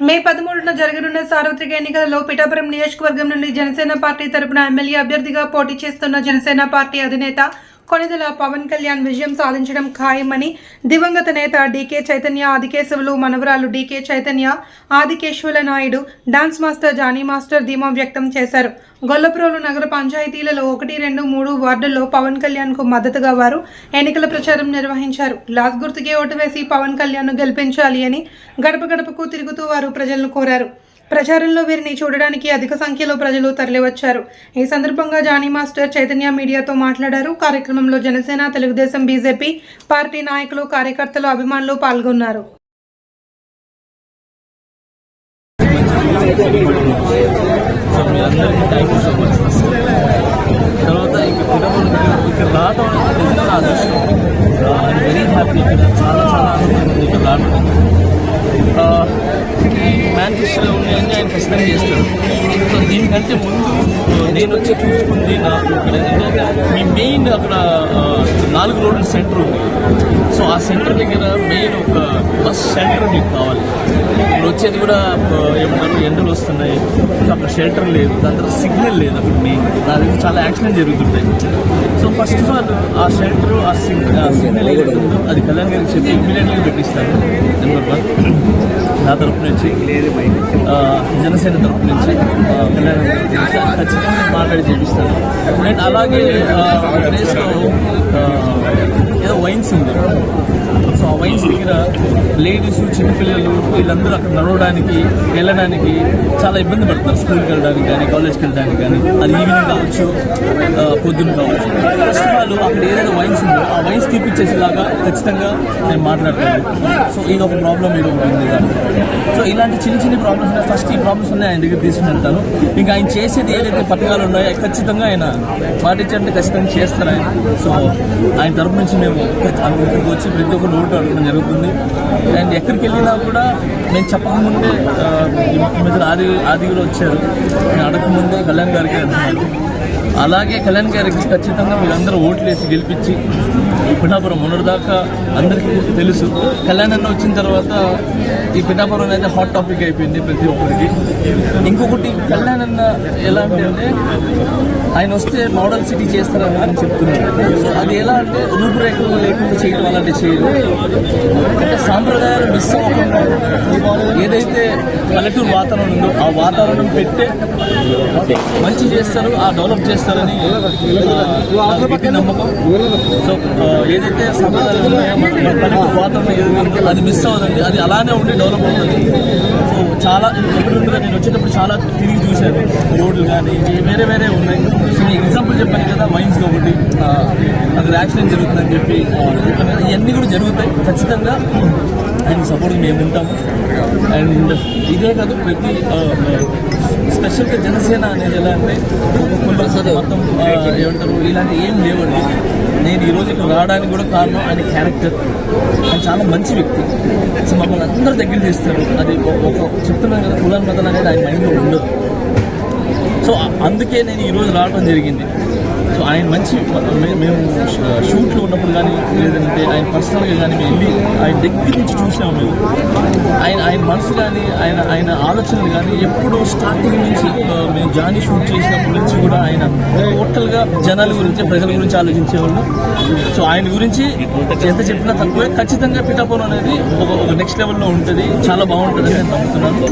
మే పదమూడున జరగనున్న సార్వత్రిక ఎన్నికలలో పిఠాపురం నియోజకవర్గం నుండి జనసేన పార్టీ తరపున ఎమ్మెల్యే అభ్యర్థిగా పోటీ చేస్తున్న జనసేన పార్టీ అధినేత కొనిదెల పవన్ కళ్యాణ్ విజయం సాధించడం ఖాయమని దివంగత నేత డీకే చైతన్య ఆదికేశవులు మనవరాలు DK Chaitanya Adikeshwara Naidu dance master Jani master ధీమా వ్యక్తం చేశారు. గొల్లప్రోలు నగర పంచాయతీలలో ఒకటి రెండు మూడు వార్డుల్లో పవన్ కళ్యాణ్కు మద్దతుగా వారు ఎన్నికల ప్రచారం నిర్వహించారు. లాస్ గుర్తుకే ఓటు వేసి పవన్ కళ్యాణ్ను గెలిపించాలి అని గడప గడపకు తిరుగుతూ వారు ప్రజలను కోరారు. ప్రచారంలో వీరిని చూడడానికి అధిక సంఖ్యలో ప్రజలు తరలివచ్చారు. ఈ సందర్భంగా జానీ మాస్టర్ చైతన్య మీడియాతో మాట్లాడారు. కార్యక్రమంలో జనసేన తెలుగుదేశం బీజేపీ పార్టీ నాయకులు కార్యకర్తలు అభిమానులు పాల్గొన్నారు. సో మీ అందరికీ థ్యాంక్ యూ సో మచ్ మేనిఫెస్టోలో ఉన్నాయని ఆయన ఖచ్చితంగా చేస్తాడు సో దీనికంటే ముందు నేను వచ్చి చూసుకుంది నాకు. ఇక్కడ ఏంటంటే మీ మెయిన్ అక్కడ నాలుగు రోడ్ల సెంటర్ ఉంది. సో ఆ సెంటర్ దగ్గర మెయిన్ ఒక బస్ సెంటర్ మీకు కావాలి. ఇప్పుడు వచ్చేది కూడా ఏమంటారు ఎండలు వస్తున్నాయి. అక్కడ షెల్టర్ లేదు. దాని తర్వాత సిగ్నల్ లేదు అక్కడ మెయిన్. నా దగ్గర చాలా యాక్సిడెంట్ జరుగుతుంటాయి. సో ఫస్ట్ ఆఫ్ ఆల్ ఆ షెల్టర్ ఆ సిగ్నల్ సిగ్నల్ ఏదైతే అది కళ్యాణ్ గారికి చెప్పి ఇమీడియట్గా పెట్టిస్తాను. Number one. నా తరపు నుంచి జనసేన తరపు నుంచి ఖచ్చితంగా మాట్లాడి చేపిస్తాను. అండ్ అలాగే ఏదో వైన్స్ ఉంది. సో ఆ వైన్స్ దగ్గర లేడీస్ చిన్నపిల్లలు వీళ్ళందరూ అక్కడ నడవడానికి వెళ్ళడానికి చాలా ఇబ్బంది పడుతున్నారు. స్కూల్కి వెళ్ళడానికి కానీ కాలేజ్కి వెళ్ళడానికి కానీ. అది ఈవినింగ్ కావచ్చు పొద్దున్న కావచ్చు. ఫస్ట్ ఆఫ్ ఆల్ అక్కడ ఏదైనా వైన్స్ ఉందో ఆ వైన్స్ తీపిచ్చేసేలాగా ఖచ్చితంగా నేను మాట్లాడతాను. సో ఇది ఒక ప్రాబ్లం ఇది ఒకటి ఉంది. సో ఇలాంటి చిన్న చిన్న ప్రాబ్లమ్స్ ఉన్నాయి. ఫస్ట్ ఈ ప్రాబ్లమ్స్ ఉన్నాయి ఆయన దగ్గర తీసుకుని వెళ్తాను. ఇంకా ఆయన చేసేది ఏదైతే పథకాలు ఉన్నాయో ఖచ్చితంగా ఆయన పాటించాలంటే ఖచ్చితంగా చేస్తారు ఆయన. సో ఆయన తరపు నుంచి మేము ఇక్కడికి వచ్చి ప్రతి ఒక్క ఓటు అడగడం జరుగుతుంది. అండ్ ఎక్కడికి వెళ్ళినా కూడా నేను చెప్పకముందే ఆ, ఈ ఆది ఆది కూడా వచ్చారు. నేను అడగకముందే కళ్యాణ్ గారికి అంటున్నాను అలాగే కళ్యాణ్ గారికి ఖచ్చితంగా మీరందరూ ఓట్లు వేసి గెలిపించి ఈ పిఠాపురం మొన్నటిదాకా అందరికీ తెలుసు. కళ్యాణ్ అన్న వచ్చిన తర్వాత ఈ పిఠాపురం అనేది హాట్ టాపిక్ అయిపోయింది ప్రతి ఒక్కరికి. ఇంకొకటి కళ్యాణ్ ఎలా అంటే ఆయన వస్తే మోడల్ సిటీ చేస్తారని అని చెప్తున్నారు. సో అది ఎలా అంటే రూపురేఖలు లేకుండా చేయడం అలాంటి చేయరు. అంటే సాంప్రదాయాలు మిస్ అవ్వకుండా ఏదైతే పల్లెటూరు వాతావరణం ఉందో ఆ వాతావరణం పెట్టే మంచి చేస్తారు ఆ డెవలప్ చేస్తారని నమ్మకం. సో ఏదైతే సంప్రదాయాలు ఉన్నాయో పల్లెటూరు వాతావరణం ఏదైతే అది మిస్ అవ్వదండి. అది అలానే ఉండే డెవలప్ అవుతుంది. సో చాలా ఎక్కడుండగా నేను వచ్చేటప్పుడు చాలా తిరిగి చూశాను. రోడ్లు కానీ వేరే వేరే ఉన్నాయి. సో నేను ఎగ్జాంపుల్ చెప్పాను కదా మైన్స్ ఒకటి అక్కడ యాక్సిడెంట్ జరుగుతుందని చెప్పి ఇవన్నీ కూడా జరుగుతాయి ఖచ్చితంగా. ఆయన సపోర్ట్ మేము ఉంటాము. అండ్ ఇదే కాదు ప్రతి స్పెషల్గా జనసేన అనేది ఎలా అంటే మొత్తం ఏమంటారు? ఇలాంటి ఏం లేవండి నేను ఈరోజు ఇక్కడ రావడానికి కూడా కారణం ఆయన క్యారెక్టర్ ఆయన చాలా మంచి వ్యక్తి. సో మమ్మల్ని అందరూ దగ్గర తీస్తారు అది ఒక- చెప్తున్నాను కదా కులాన్ మతం అనేది ఆయన మైండ్లో ఉండదు. సో అందుకే నేను ఈరోజు రావడం జరిగింది. సో ఆయన మంచి మేము షూట్లో ఉన్నప్పుడు కానీ లేదంటే ఆయన పర్సనల్గా కానీ మేము వెళ్ళి ఆయన దగ్గర నుంచి చూసాము మేము. ఆయన ఆయన మనసు కానీ ఆయన ఆయన ఆలోచనలు కానీ ఎప్పుడు స్టార్టింగ్ నుంచి మేము జానీ షూట్ చేసినప్పటి నుంచి కూడా ఆయన టోటల్గా జనాల గురించి ప్రజల గురించి ఆలోచించేవాళ్ళు. సో ఆయన గురించి ఎంత చెప్పినా తక్కువే. ఖచ్చితంగా పిఠాపురం అనేది ఒక ఒక నెక్స్ట్ లెవెల్లో ఉంటుంది. చాలా బాగుంటుంది అని నేను నమ్ముతున్నాను.